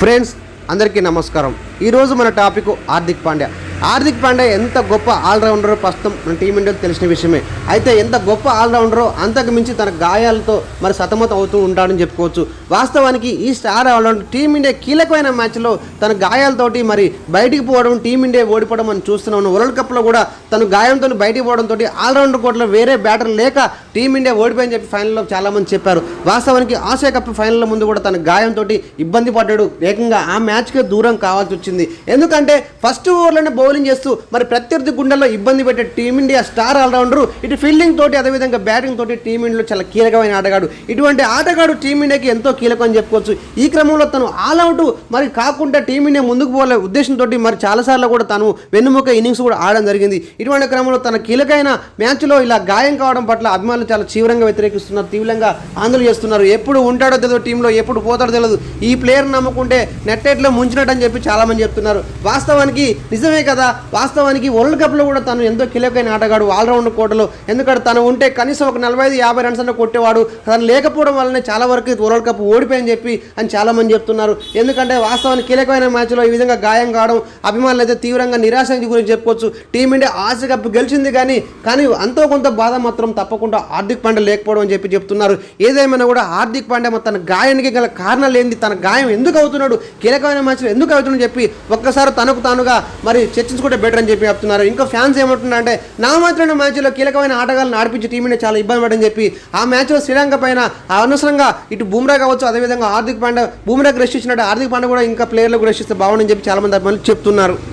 Friends అందరికీ నమస్కారం. ఈరోజు మన టాపిక్ హార్దిక్ పాండ్యా. హార్దిక్ పాండ్యా ఎంత గొప్ప ఆల్రౌండరో ప్రస్తుతం మన టీమిండియాకు తెలిసిన విషయమే. అయితే ఎంత గొప్ప ఆల్రౌండరో అంతకు మించి తన గాయాలతో మరి సతమతం అవుతూ ఉంటాడని చెప్పుకోవచ్చు. వాస్తవానికి ఈ స్టార్ ఆల్రౌండర్ టీమిండియా కీలకమైన మ్యాచ్లో తన గాయాలతోటి మరి బయటికి పోవడం టీమిండియా ఓడిపోవడం మనం చూస్తున్నాం. వరల్డ్ కప్లో కూడా తను గాయంతో బయటికి పోవడంతో ఆల్రౌండర్ కోట్లో వేరే బ్యాటర్ లేక టీమిండియా ఓడిపోయని చెప్పి ఫైనల్లో చాలామంది చెప్పారు. వాస్తవానికి ఆసియా కప్ ఫైనల్లో ముందు కూడా తన గాయంతో ఇబ్బంది పడ్డాడు. ఏకంగా ఆ మ్యాచ్కే దూరం కావాల్సి వచ్చింది. ఎందుకంటే ఫస్ట్ ఓవర్లోనే బౌలింగ్ చేస్తూ మరి ప్రత్యర్థి గుండెల్లో ఇబ్బంది పెట్టే Team India star all rounder ఇటు ఫీల్డింగ్ తోటి అదేవిధంగా బ్యాటింగ్ తోటి టీమిండియాలో చాలా కీలకమైన ఆటగాడు. ఇటువంటి ఆటగాడు టీమిండియాకి ఎంతో కీలకం అని చెప్పుకోవచ్చు. ఈ క్రమంలో తను ఆల్అవుట్ మరి కాకుండా టీమిండియా ముందుకు పోలే ఉద్దేశంతో మరి చాలాసార్లు కూడా తను వెన్నుముక ఇన్నింగ్స్ కూడా ఆడడం జరిగింది. ఇటువంటి క్రమంలో తన కీలకమైన మ్యాచ్లో ఇలా గాయం కావడం పట్ల అభిమానులు చాలా తీవ్రంగా వ్యతిరేకిస్తున్నారు తీవ్రంగా ఆందోళన చేస్తున్నారు. ఎప్పుడు ఉంటాడో తెలియదు టీంలో ఎప్పుడు పోతాడో తెలియదు ఈ ప్లేయర్ నమ్ముకుంటే నెట్టేట్లో ముంచినట్టు అని చెప్పి చాలా మంది చెప్తున్నారు. వాస్తవానికి నిజమే కదా వాస్తవానికి వరల్డ్ కప్లో కూడా తను ఎంతో కీలకమైన ఆటగాడు ఆల్రౌండ్ కోటలో. ఎందుకంటే తను ఉంటే కనీసం ఒక నలభై ఐదు యాభై రన్స్ అన్న కొట్టేవాడు. తను లేకపోవడం వల్లనే చాలా వరకు వరల్డ్ కప్ ఓడిపోయని చెప్పి అని చాలామంది చెప్తున్నారు. ఎందుకంటే వాస్తవానికి కీలకమైన మ్యాచ్లో ఈ విధంగా గాయం కావడం అభిమానులు అయితే తీవ్రంగా నిరాశ గురించి చెప్పుకోవచ్చు. టీమిండియా ఆసియా కప్ గెలిచింది కానీ కానీ అంతో కొంత బాధ మాత్రం తప్పకుండా హార్దిక్ పాండ్య లేకపోవడం అని చెప్పి చెప్తున్నారు. ఏదేమైనా కూడా హార్దిక్ పాండ్యా తన గాయానికి గల కారణాలు ఏంది తన గాయం ఎందుకు అవుతున్నాడు? కీలకమైన మ్యాచ్లో ఎందుకు అవుతుందని చెప్పి ఒక్కసారి తనకు తానుగా మరి చర్చించుకుంటే బెటర్ అని చెప్పి చెప్తున్నారు. ఇంకా ఫ్యాన్స్ ఏమంటున్నారంటే నా మాత్రమే మ్యాచ్లో కీలకమైన ఆటగాళ్ళని ఆడిపించి టీమిని చాలా ఇబ్బంది పడని చెప్పి ఆ మ్యాచ్లో శ్రీలంక పైన అనవసరంగా ఇటు బూమ్రా కావచ్చు అదేవిధంగా హార్దిక్ పాండ్యా బూమ్రాకి రెస్ట్ ఇచ్చినట్టు హార్దిక్ పాండ్యా కూడా ఇంకా ప్లేయర్లకు రెస్ట్ ఇస్తే బాగుండని చెప్పి చాలా మంది అభిమానులు చెప్తున్నారు.